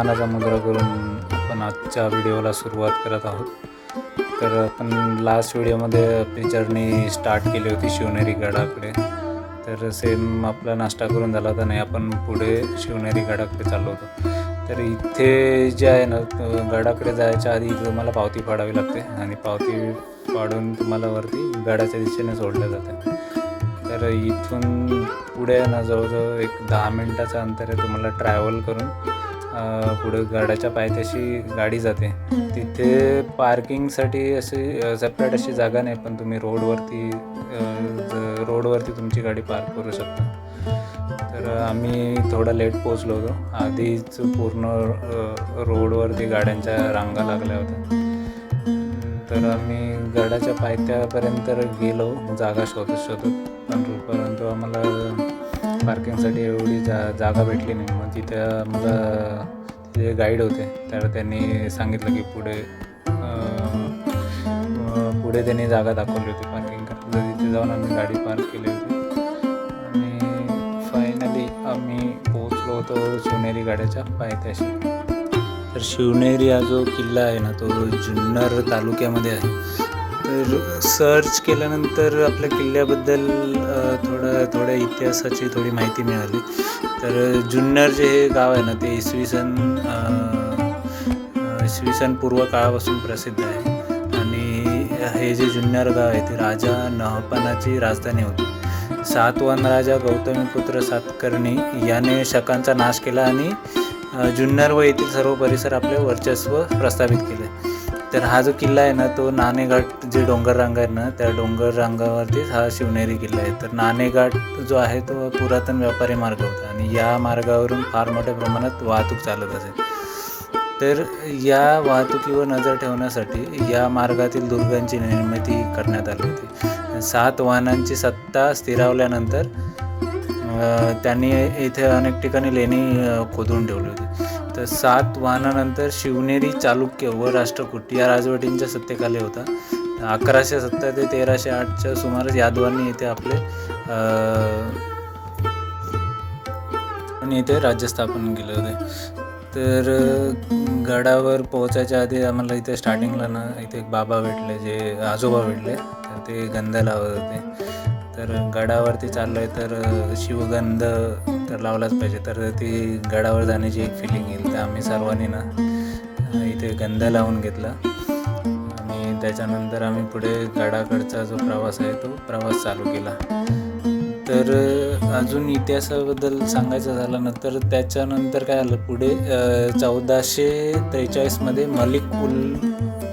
मानाचा मुद्रा करून आपण आजच्या व्हिडिओला सुरुवात करत आहोत. तर आपण लास्ट व्हिडिओमध्ये आपली जर्नी स्टार्ट केली होती शिवनेरी गडाकडे. तर सेम आपला नाश्ता करून झाला होता नाही आपण पुढे शिवनेरी गडाकडे चाललो होतो. तर इथे जे आहे ना गडाकडे जायच्या आधी इथे तुम्हाला पावती पाडावी लागते आणि पावती पाडून तुम्हाला वरती गडाच्या दिशेने सोडलं जातं. तर इथून पुढे ना जवळजवळ एक दहा मिनटाचं अंतर आहे तुम्हाला ट्रॅव्हल करून पुढे गडाच्या पायथ्याशी गाडी जाते. तिथे पार्किंगसाठी अशी सेपरेट अशी जागा नाही पण तुम्ही रोडवरती रोडवरती तुमची गाडी पार्क करू शकता. तर आम्ही थोडा लेट पोचलो होतो. आधीच पूर्ण रोडवरती गाड्यांच्या रांगा लागल्या होत्या. तर आम्ही गडाच्या पायथ्यापर्यंत गेलो जागा शोधत शोधत पण परंतु आम्हाला पार्किंगसाठी एवढी जा जागा भेटली नाही. मग तिथं मला तिथे गाईड होते. तर त्यांनी सांगितलं की पुढे पुढे त्यांनी जागा दाखवली होती पार्किंग करायला. तिथे जाऊन आम्ही गाडी पार्क केली होती. आणि फायनली आम्ही पोहोचलो होतो शिवनेरी गाड्याच्या पायथ्याशी. तर शिवनेरी हा जो किल्ला आहे ना तो जुन्नर तालुक्यामध्ये आहे. तर सर्च केल्यानंतर आपल्या किल्ल्याबद्दल थोडं थोड्या इतिहासाची थोडी माहिती मिळाली. तर जुन्नर जे हे गाव आहे ना ते इसवी सन इसवी सन पूर्व काळापासून प्रसिद्ध आहे. आणि हे जे जुन्नर गाव आहे ते राजा नहपानाची राजधानी होती. सातवन राजा गौतमीपुत्र सातकर्णी याने शकांचा नाश केला आणि जुन्नर व येथील सर्व परिसर आपले वर्चस्व प्रस्थापित केले. तर हा जो किल्ला आहे ना तो नाणेघाट जे डोंगर रांग आहे ना त्या डोंगर रांगावरतीच हा शिवनेरी किल्ला आहे. तर नाणेघाट जो आहे तो पुरातन व्यापारी मार्ग होता आणि या मार्गावरून फार मोठ्या प्रमाणात वाहतूक चालत असे. तर या वाहतुकीवर नजर ठेवण्यासाठी या मार्गातील दुर्गांची निर्मिती करण्यात आली होती. सात वाहनांची सत्ता स्थिरावल्यानंतर त्यांनी इथे अनेक ठिकाणी लेणी खोदून ठेवली होती. तर सात वाहनानंतर शिवनेरी चालुक्य व राष्ट्रकूट या राजवटींच्या सत्तेखाली होता. अकराशे सत्तर ते तेराशे आठच्या सुमारास यादवांनी येथे आपले आणि इथे राज्य स्थापन केले होते. तर गडावर पोहोचायच्या आधी आम्हाला इथे स्टार्टिंगला ना इथे एक बाबा भेटले जे आजोबा भेटले. तर ते गंध लावत होते. तर गडावरती चाललो आहे तर शिवगंध तर लावलाच पाहिजे. तर ती गडावर जाण्याची एक फिलिंग येईल. तर आम्ही सर्वांनी ना इथे गंध लावून घेतला. आणि त्याच्यानंतर आम्ही पुढे गडाकडचा जो प्रवास आहे तो प्रवास चालू केला. तर अजून इतिहासाबद्दल सांगायचं झालं ना तर त्याच्यानंतर काय आलं पुढे चौदाशे त्रेचाळीसमध्ये मलिक उल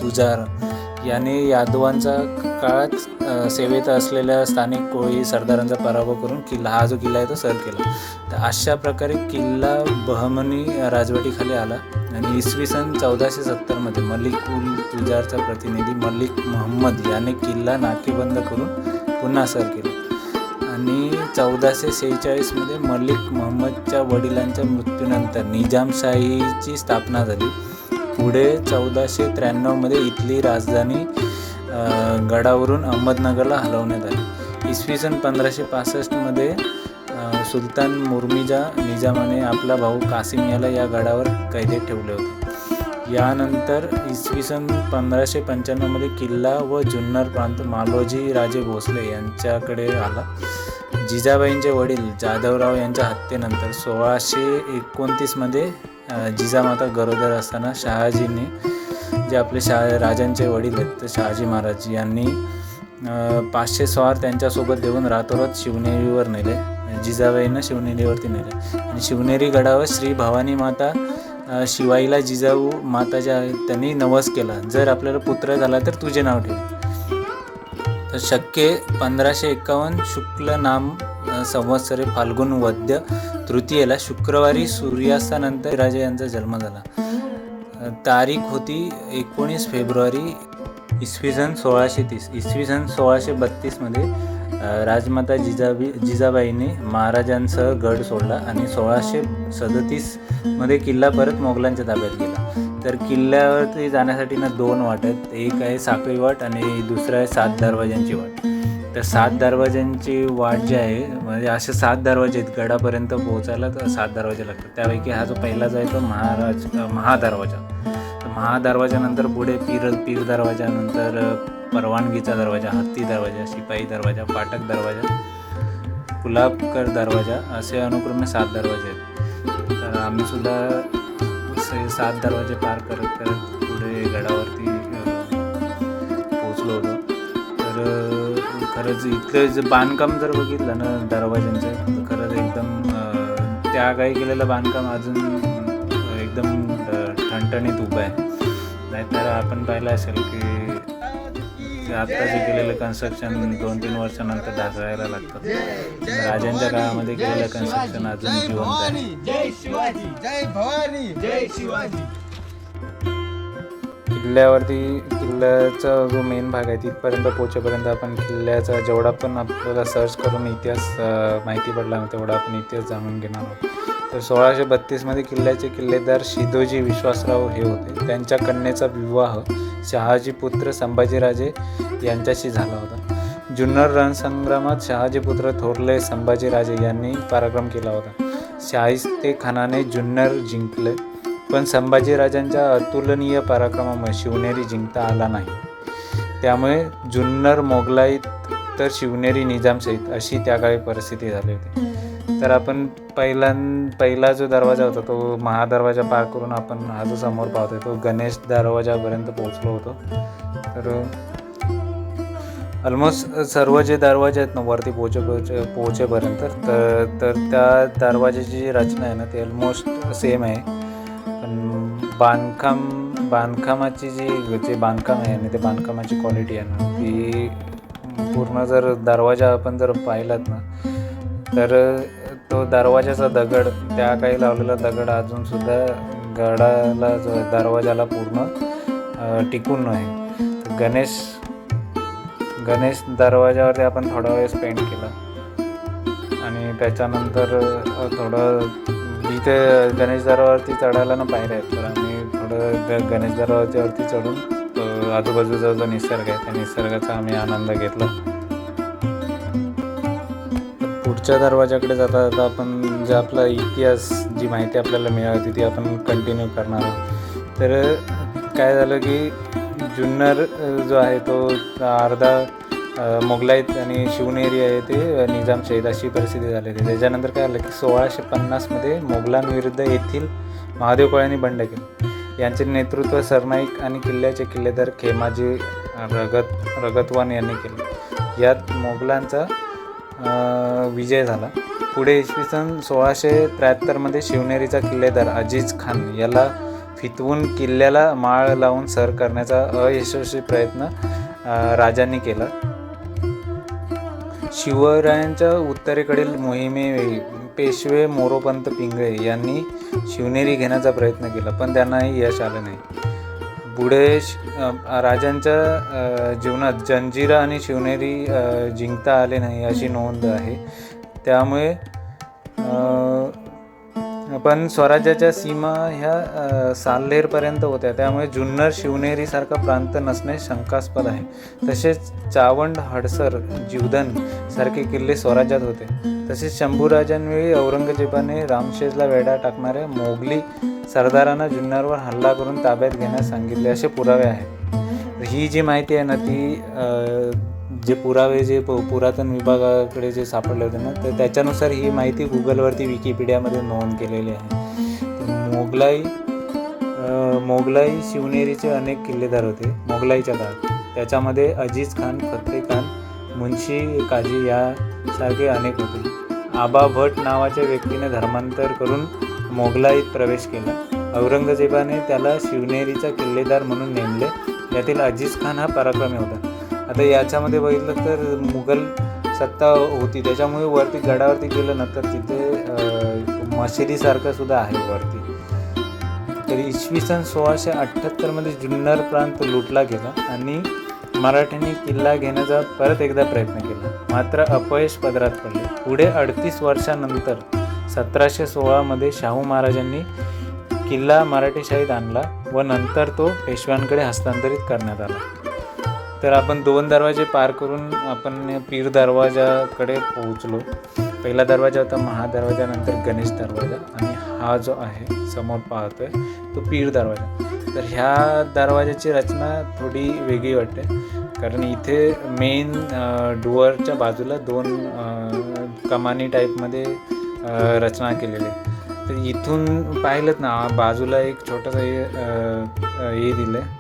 तुजार याने यादवांचा काळात सेवेत असलेल्या स्थानिक कोळी सरदारांचा पराभव करून किल्ला हा जो किल्ला आहे तो सर केला. तर अशा प्रकारे किल्ला बहमनी राजवटीखाली आला आणि इसवी सन चौदाशे सत्तरमध्ये मलिक उल तुजारचा प्रतिनिधी मलिक मोहम्मद याने किल्ला नाकेबंद करून पुन्हा सर केला. आणि चौदाशे सेहेचाळीसमध्ये मलिक मोहम्मदच्या वडिलांच्या मृत्यूनंतर निजामशाहीची स्थापना झाली. पुढे चौदाशे त्र्याण्णवमध्ये इथली राजधानी गडावरून अहमदनगरला हलवण्यात आली. इसवी सन पंधराशे पासष्टमध्ये सुलतान मुर्मिजा निजामाने आपला भाऊ कासिम याला या गडावर कैदेत ठेवले होते. यानंतर इसवी सन पंधराशे पंच्याण्णवमध्ये किल्ला व जुन्नर प्रांत मालोजी राजे भोसले यांच्याकडे आला. जिजाबाईंचे वडील जाधवराव यांच्या हत्येनंतर सोळाशे एकोणतीसमध्ये जिजामाता गरोदर असताना शहाजींनी जे आपले शहा राजांचे वडील आहेत शहाजी महाराज यांनी पाचशे स्वार त्यांच्यासोबत देऊन रातोरात शिवनेरीवर नेले. जिजाबाईंना शिवनेरीवरती नेले. आणि शिवनेरी गडावर श्री भवानी माता शिवाईला जिजाऊ माता ज्या आहेत त्यांनी नवस केला. जर आपल्याला पुत्र झाला तर तुझे नाव ठेव. तर शक्य पंधराशे एकावन्न शुक्ल नाम संवत्सरे फाल्गुन वद्य तृतीयेला शुक्रवारी सूर्यास्तानंतर राजे यांचा जन्म झाला. तारीख होती एकोणीस फेब्रुवारी इसवी सन सोळाशे तीस. इसवी सन सोळाशे बत्तीसमध्ये राजमाता जिजाबी जिजाबाईने महाराजांसह गड सोडला आणि सोळाशे सदतीसमध्ये किल्ला परत मोगलांच्या ताब्यात गेला तर किल्ल्यावरती जाण्यासाठी ना दोन वाट आहेत. एक आहे साखळी वाट आणि दुसरं आहे सात दरवाज्यांची वाट. तर सात दरवाज्यांची वाट जी आहे म्हणजे असे सात दरवाजे आहेत गडापर्यंत पोहोचायला तर सात दरवाजे लागतात. त्यापैकी हा जो पहिला जो आहे तो महाराज महादरवाजा. तर महादरवाजानंतर पुढे पीर पीर दरवाजानंतर परवानगीचा दरवाजा हत्ती दरवाजा शिपाई दरवाजा फाटक दरवाजा गुलाबकर दरवाजा असे अनुक्रमे सात दरवाजे आहेत. तर आम्ही सुद्धा असे सात दरवाजे पार करत करत पुढे गडावरती पोचलो होतो. तर खरंच इथलं जे बांधकाम जर बघितलं ना दरवाज्यांचं तर खरंच एकदम त्या काही केलेलं बांधकाम अजून एकदम ठणठणीत उभं आहे. नाहीतर आपण पाहिलं असेल की ते आता जे केलेलं कन्स्ट्रक्शन दोन तीन वर्षानंतर ढासळायला लागतं. राजांच्या काळामध्ये केलेलं कन्स्ट्रक्शन अजून जिवंत आहे. जय शिवाजी जय भवानी जय शिवाजी. किल्ल्यावरती किल्ल्याचा जो मेन भाग आहे तिथपर्यंत पोहोचेपर्यंत आपण किल्ल्याचा जेवढा पण आपल्याला सर्च करून इतिहास माहिती पडला ना तेवढा आपण इतिहास जाणून घेणार आहोत. तर सोळाशे बत्तीसमध्ये किल्ल्याचे किल्लेदार शिदोजी विश्वासराव हे होते. त्यांच्या कन्येचा विवाह शहाजी पुत्र संभाजीराजे यांच्याशी झाला होता. जुन्नर रणसंग्रामात शहाजी पुत्र थोरले संभाजीराजे यांनी पराक्रम केला होता. शाहिस्ते खानाने जुन्नर जिंकले पण संभाजीराजांच्या अतुलनीय पराक्रमामुळे शिवनेरी जिंकता आला नाही. त्यामुळे जुन्नर मोगलाईत तर शिवनेरी निजामशाहीत अशी त्या काळी परिस्थिती झाली होती. तर आपण पहिला पहिला जो दरवाजा होता तो महादरवाजा पार करून आपण हा जो समोर पाहतोय तो गणेश दरवाजापर्यंत पोहोचलो होतो. तर ऑलमोस्ट सर्व जे दरवाजे आहेत ना वरती पोहोचे पोहोचे पोहोचेपर्यंत तर तर त्या दरवाजाची जी रचना आहे ना ती ऑलमोस्ट सेम आहे. पण बांधकाम बांधकामाची जी जे बांधकाम आहे आणि ते बांधकामाची क्वालिटी आहे ना ती पूर्ण जर दरवाजा आपण जर पाहिलात ना तर तो दरवाजाचा दगड त्या काही लावलेला दगड अजूनसुद्धा गडाला जो दरवाजाला पूर्ण टिकून नाही. गणेश गणेश दरवाजावरती आपण थोडा वेळ स्पेंड केला. आणि त्याच्यानंतर थोडं इथे गणेश दरवावरती चढायला ना पायऱ्या आहेत तर आम्ही थोडं गणेश दरवाजावरती चढून आजूबाजूचा जो निसर्ग आहे त्या निसर्गाचा आम्ही आनंद घेतला. पुढच्या दरवाजाकडे जाता जाता आपण जे आपला इतिहास जी माहिती आपल्याला मिळाली ती आपण कंटिन्यू करणार आहोत. तर काय झालं की जुन्नर जो आहे तो अर्धा मोगलाईत आणि शिवनेरी आहे ते निजामशाहीत अशी परिस्थिती झाली होती. त्याच्यानंतर काय झालं की सोळाशे पन्नासमध्ये मोगलांविरुद्ध येथील महादेव कोळ्यांनी बंड केलं. यांचे नेतृत्व सरनाईक आणि किल्ल्याचे किल्लेदार खेमाजी रगत रगतवान यांनी केले. यात मोगलांचा विजय झाला. पुढे इसवी सन सोळाशे त्र्याहत्तरमध्ये शिवनेरीचा किल्लेदार अजीज खान याला फितवून किल्ल्याला माळ लावून सर करण्याचा अयशस्वी प्रयत्न राजांनी केला. शिवरायांच्या उत्तरेकडील मोहिमेवेळी पेशवे मोरोपंत पिंगळे यांनी शिवनेरी घेण्याचा प्रयत्न केला पण त्यांनाही यश आलं नाही. पुढे राजांच्या जीवनात जंजिरा आणि शिवनेरी जिंकता आले नाही अशी नोंद आहे. त्यामुळे पण स्वराज्याच्या सीमा ह्या साल्हेरपर्यंत होत्या. त्यामुळे जुन्नर शिवनेरीसारखा प्रांत नसणे शंकास्पद आहे. तसेच चावंड हडसर जीवधन सारखे किल्ले स्वराज्यात होते. तसेच शंभूराजांवेळी औरंगजेबाने रामशेजला वेढा टाकणाऱ्या मोगली सरदारांना जुन्नरवर हल्ला करून ताब्यात घेण्यास सांगितले असे पुरावे आहेत. ही जी माहिती आहे ना ती जे पुरावे जे पु पुरातन विभागाकडे जे सापडले होते ना तर त्याच्यानुसार ही माहिती गुगलवरती विकिपीडियामध्ये नोंद केलेली आहे. मोगलाई मोगलाई शिवनेरीचे अनेक किल्लेदार होते मोगलाईच्या काळात त्याच्यामध्ये अजीज खान फत्ते खान मुन्शी काजी यासारखे अनेक होते. आबा भट नावाच्या व्यक्तीने धर्मांतर करून मोगलाईत प्रवेश केला. औरंगजेबाने त्याला शिवनेरीचा किल्लेदार म्हणून नेमले. यातील अजीज खान हा पराक्रमी होता. आता याच्यामध्ये बघितलं तर मुघल सत्ता होती. त्याच्यामुळे वरती गडावरती गेलं नंतर तिथे मशिदीसारखं सुद्धा आहे वरती. तर इसवी सन सोळाशे अठ्ठ्याहत्तरमध्ये जुन्नर प्रांत लुटला गेला आणि मराठ्यांनी किल्ला घेण्याचा परत एकदा प्रयत्न केला. मात्र अपयश पदरात पडले. पुढे अडतीस वर्षानंतर सतराशे सोळामध्ये शाहू महाराजांनी किल्ला मराठी शाहीत आणला व नंतर तो पेशव्यांकडे हस्तांतरित करण्यात आला. तर आपण दोन दरवाजे पार करून आपण पीर दरवाजाकडे पोहोचलो. पहिला दरवाजा होता महादरवाजा नंतर गणेश दरवाजा आणि हा जो आहे समोर पाहतोय तो पीर दरवाजा. तर ह्या दरवाजाची रचना थोडी वेगळी वाटते. कारण इथे मेन डुअरच्या बाजूला दोन कमानी टाईपमध्ये रचना केलेली आहे. तर इथून पाहिलं ना बाजूला एक छोटंसं हे हे दिलं आहे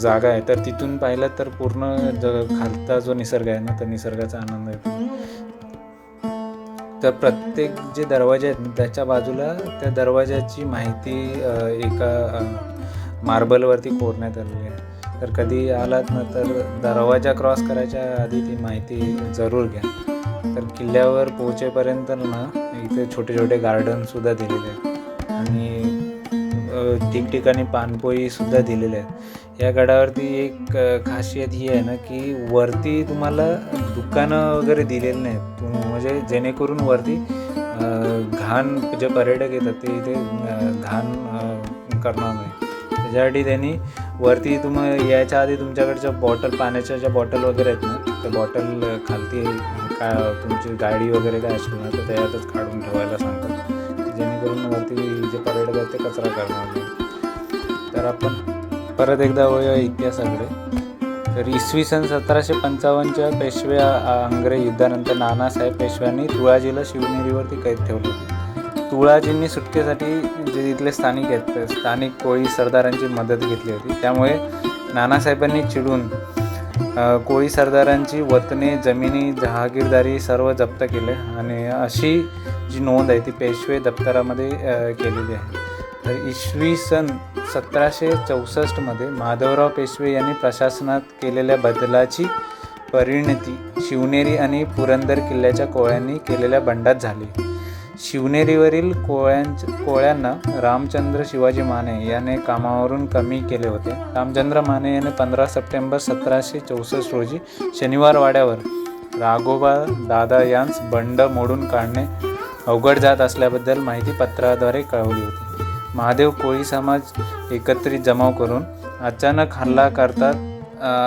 जागा आहे. तर तिथून पाहिलं तर पूर्ण ज खालता जो निसर्ग आहे ना तर निसर्गाचा आनंद येतो तर प्रत्येक जे दरवाजे आहेत ना त्याच्या बाजूला त्या दरवाजाची माहिती एका मार्बलवरती कोरण्यात आलेली आहे. तर कधी आलात ना तर दरवाजा क्रॉस करायच्या आधी ती माहिती जरूर घ्या. तर किल्ल्यावर पोहोचेपर्यंत ना इथे छोटे छोटे गार्डनसुद्धा दिलेले आहेत. आणि ठिकठिकाणी पानपोईसुद्धा दिलेले आहेत. या गडावरती एक खासियत ही आहे ना की वरती तुम्हाला दुकानं वगैरे दिलेली नाहीत. म्हणजे जेणेकरून वरती घाण जे पर्यटक येतात ते इथे घाण करणार नाही त्याच्यासाठी त्यांनी वरती तुम्हाला यायच्या आधी तुमच्याकडच्या बॉटल पाण्याच्या ज्या बॉटल वगैरे आहेत ना त्या बॉटल खालती का तुमची गाडी वगैरे काय असेल ना तर त्यातच काढून ठेवायला सांगतात. जेणेकरून वरती जे पर्यटक आहेत ते कचरा करणार नाही. तर आपण परत एकदा वळूया इतिहासाकडे. तर इसवी सन सतराशे पंचावन्नच्या पेशव्या आ, आंग्रे युद्धानंतर नानासाहेब पेशव्यांनी तुळाजीला शिवनेरीवरती कैद ठेवलं. तुळाजींनी सुटकेसाठी जे तिथले स्थानिक आहेत स्थानिक कोळी सरदारांची मदत घेतली होती. त्यामुळे नानासाहेबांनी चिडून कोळी सरदारांची वतने जमिनी जहागीरदारी सर्व जप्त केले आणि अशी जी नोंद आहे ती पेशवे दप्तरामध्ये केलेली आहे. तर इसवी सन सतराशे चौसष्टमध्ये माधवराव पेशवे यांनी प्रशासनात केलेल्या बदलाची परिणती शिवनेरी आणि पुरंदर किल्ल्याच्या कोळ्यांनी केलेल्या बंडात झाली. शिवनेरीवरील कोळ्यांच कोळ्यांना रामचंद्र शिवाजी माने याने कामावरून कमी केले होते. रामचंद्र माने याने पंधरा सप्टेंबर सतराशे चौसष्ट रोजी शनिवार वाड्यावर राघोबा दादा यांस बंड मोडून काढणे अवघड जात असल्याबद्दल माहिती पत्राद्वारे कळवली होती. महादेव कोळी समाज एकत्रित जमाव करून अचानक हल्ला करतात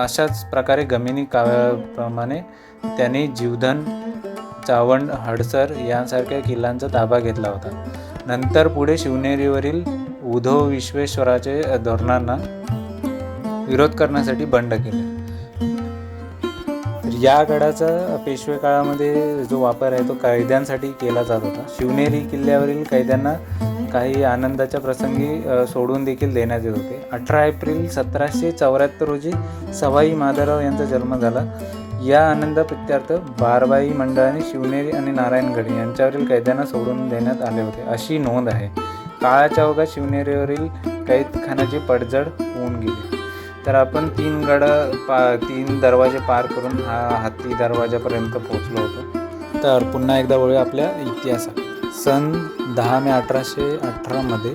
अशाच प्रकारे गमिनी काव्याप्रमाणे त्यांनी जीवधन चावंड हडसर यांसारख्या किल्ल्यांचा ताबा घेतला होता. नंतर पुढे शिवनेरीवरील उद्धव विश्वेश्वराचे धोरणांना विरोध करण्यासाठी बंड केले. या गडाचा पेशवे काळामध्ये जो वापर आहे तो कैद्यांसाठी केला जात होता. शिवनेरी किल्ल्यावरील कैद्यांना काही आनंदाच्या प्रसंगी सोडून देखील देण्यात येत होते. अठरा एप्रिल सतराशे चौऱ्याहत्तर रोजी सवाई माधवराव यांचा जन्म झाला. या आनंदाप्रित्यर्थ बारबाई मंडळाने शिवनेरी आणि नारायणगड यांच्यावरील कैद्यांना सोडून देण्यात आले होते. अशी नोंद आहे. काळाच्या ओघात शिवनेरीवरील कैदखानाची पडझड होऊन गेली. तर आपण तीन गड पा तीन दरवाजे पार करून हा हत्ती दरवाजापर्यंत पोहोचलो होतो. तर पुन्हा एकदा वळूया आपल्या इतिहासात. सन दहा मे अठराशे अठरामध्ये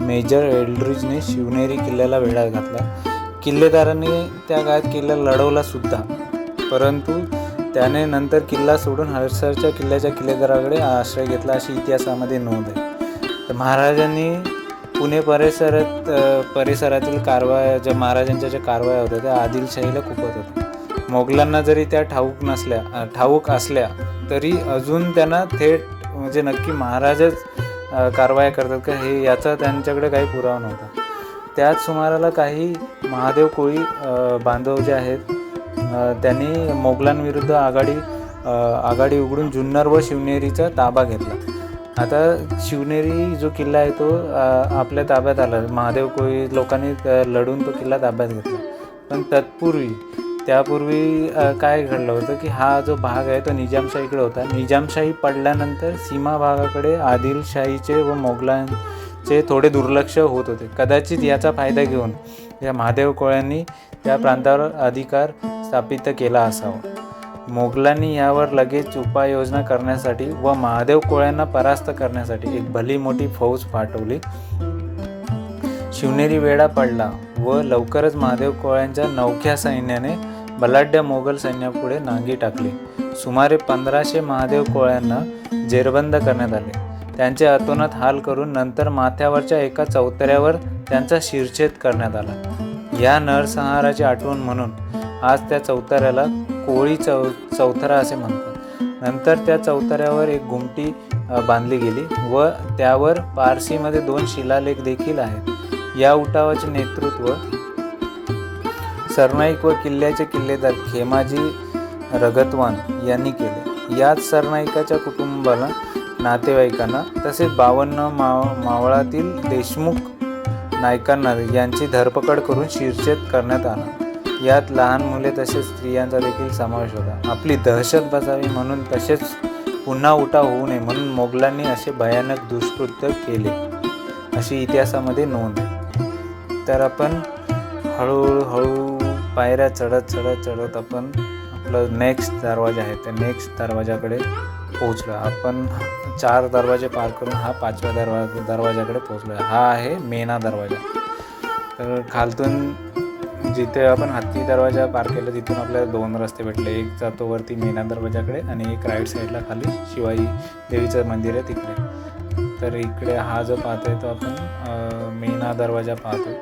मेजर एल्ड्रिजने शिवनेरी किल्ल्याला वेढा घातला. किल्लेदारांनी त्या काळात किल्ला लढवला सुद्धा परंतु त्याने नंतर किल्ला सोडून हडसरच्या किल्ल्याच्या किल्लेदाराकडे आश्रय घेतला अशी इतिहासामध्ये नोंद आहे. तर महाराजांनी पुणे परिसरात परिसरातील कारवाया ज्या महाराजांच्या ज्या कारवाया होत्या त्या आदिलशाहीला खूपच होत्या. मोगलांना जरी त्या ठाऊक नसल्या ठाऊक असल्या तरी अजून त्यांना थेट म्हणजे नक्की महाराजच कारवाया करतात का हे याचा त्यांच्याकडे काही पुरावा नव्हता. त्याच सुमाराला काही महादेव कोळी बांधव जे आहेत त्यांनी मोगलांविरुद्ध आघाडी आघाडी उघडून जुन्नर व शिवनेरीचा ताबा घेतला. आता शिवनेरी जो किल्ला आहे तो आपल्या ताब्यात आला. महादेव कोळी लोकांनी लढून तो किल्ला ताब्यात घेतला. पण तत्पूर्वी त्यापूर्वी काय घडलं होतं की हा जो भाग आहे तो निजामशाहीकडे होता. निजामशाही पडल्यानंतर सीमा भागाकडे आदिलशाहीचे व मोगलांचे थोडे दुर्लक्ष होत होते. कदाचित याचा फायदा घेऊन या महादेव कोळ्यांनी त्या प्रांतावर अधिकार स्थापित केला असावा. मोगलांनी यावर लगेच उपाययोजना करण्यासाठी व महादेव कोळ्यांना परास्त करण्यासाठी एक भली मोठी फौज पाठवली. शिवनेरी वेढा पडला व लवकरच महादेव कोळ्यांच्या नौख्या सैन्याने बलाढ्य मोगल सैन्यापुढे नांगी टाकली. सुमारे पंधराशे महादेव कोळ्यांना जेरबंद करण्यात आले. त्यांचे अतोनात हाल करून नंतर माथ्यावरच्या एका चौतऱ्यावर त्यांचा शिरछेद करण्यात आला. या नरसंहाराची आठवण म्हणून आज त्या चौताऱ्याला कोळी चौ चौथरा असे म्हणतात. नंतर त्या चौताऱ्यावर एक गुमटी बांधली गेली व त्यावर पारसीमध्ये दोन शिलालेख देखील आहेत. या उठावाचे नेतृत्व सरनाईक व किल्ल्याचे किल्लेदार खेमाजी रगतवान यांनी केले. याच सरनाईकाच्या कुटुंबाला नातेवाईकांना तसेच बावन्न माव मावळातील देशमुख नायकांना यांची धरपकड करून शिरछेद करण्यात आला. यात लहान मुले तसेच स्त्रियांचा देखील समावेश होता. आपली दहशत बसावी म्हणून तसेच पुन्हा उठाव होऊ नये म्हणून मोगलांनी असे भयानक दुष्कृत्य केले. अशी इतिहासामध्ये नोंद आहे. तर आपण हळूहळू हळू पायऱ्या चढत चढत चढत आपण आपलं नेक्स्ट दरवाजा आहे. त्या नेक्स्ट दरवाजाकडे पोहोचलो आपण चार दरवाजे पार करून हा पाचव्या दरवाजा दरवाजाकडे पोहोचलो हा आहे मेना दरवाजा. तर खालतून जिथे आपण हत्ती दरवाजा पार केला तिथून आपल्याला दोन रस्ते भेटले. एक जातो वरती मेना दरवाजाकडे आणि एक राईट साईडला खाली शिवाई देवीचं मंदिर आहे तिकडे. तर इकडे हा जो पाहतोय तो आपण मेना दरवाजा पाहतोय.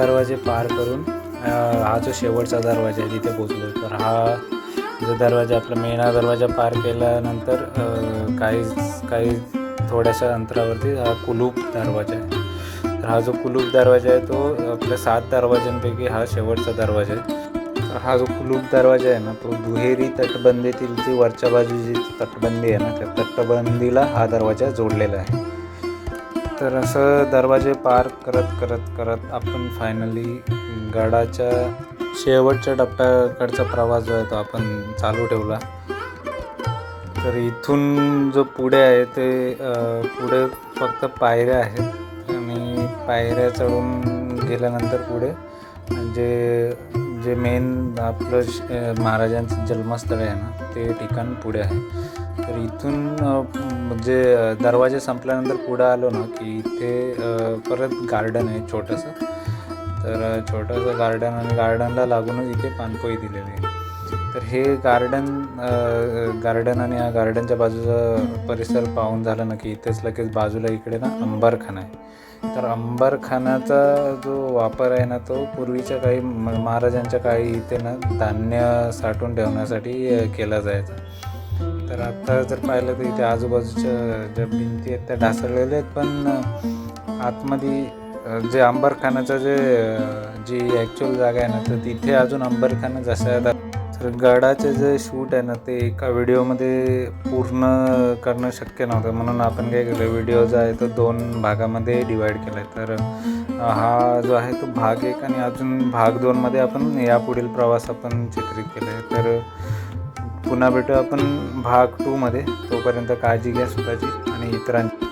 दरवाजे पार करून हा जो शेवटचा दरवाजा आहे तिथे पोचलो तर हा जो दरवाजा आपला मेणा दरवाजा पार केल्यानंतर काही काही थोड्याशा अंतरावरती हा कुलूप दरवाजा आहे. तर हा जो कुलूप दरवाजा आहे तो आपल्या सात दरवाजांपैकी हा शेवटचा दरवाजा आहे. तर हा जो कुलूप दरवाजा आहे ना तो दुहेरी तटबंदीतील जी वरच्या बाजूची जी तटबंदी आहे ना त्या तटबंदीला हा दरवाजा जोडलेला आहे. तर असं दरवाजे पार करत करत करत आपण फायनली गडाच्या शेवटच्या टप्प्याकडचा प्रवास जो आहे तो आपण चालू ठेवला. तर इथून जो पुढे आहे ते पुढे फक्त पायऱ्या आहेत आणि पायऱ्या चढून गेल्यानंतर पुढे जे जे मेन आपलं महाराजांचं जन्मस्थळ आहे ना ते ठिकाण पुढे आहे. तर इथून म्हणजे दरवाजे संपल्यानंतर पुढं आलो ना की इथे परत गार्डन आहे छोटंसं. तर छोटंसं गार्डन आणि गार्डनला लागूनच इथे पानपोई दिलेली आहे. तर हे गार्डन गार्डन आणि या गार्डनच्या बाजूचा परिसर पाहून झालं ना की इथेच लगेच बाजूला इकडे ना अंबरखाना आहे. तर अंबरखानाचा जो वापर आहे ना तो पूर्वीच्या काही म- महाराजांच्या काळी इथे ना धान्य साठवून ठेवण्यासाठी केला जायचा. तर आता जर पाहिलं तर इथे आजूबाजूच्या ज्या भिंती आहेत त्या ढासळलेल्या आहेत पण आतमध्ये जे अंबरखानाचं जे जी ॲक्च्युअल जागा आहे ना तर तिथे अजून अंबरखाना जसं आहे. तर गडाचे जे शूट आहे ना ते एका व्हिडिओमध्ये पूर्ण करणं शक्य नव्हतं. म्हणून आपण काय केलं व्हिडिओ जो आहे तो दोन भागामध्ये डिवाईड केला आहे तर हा जो आहे तो भाग एक आणि अजून भाग दोनमध्ये आपण यापुढील प्रवास आपण चित्रित केला आहे तर पुन्हा भेटू आपण भाग टूमध्ये तोपर्यंत काळजी घ्या स्वतःची आणि इतरांची.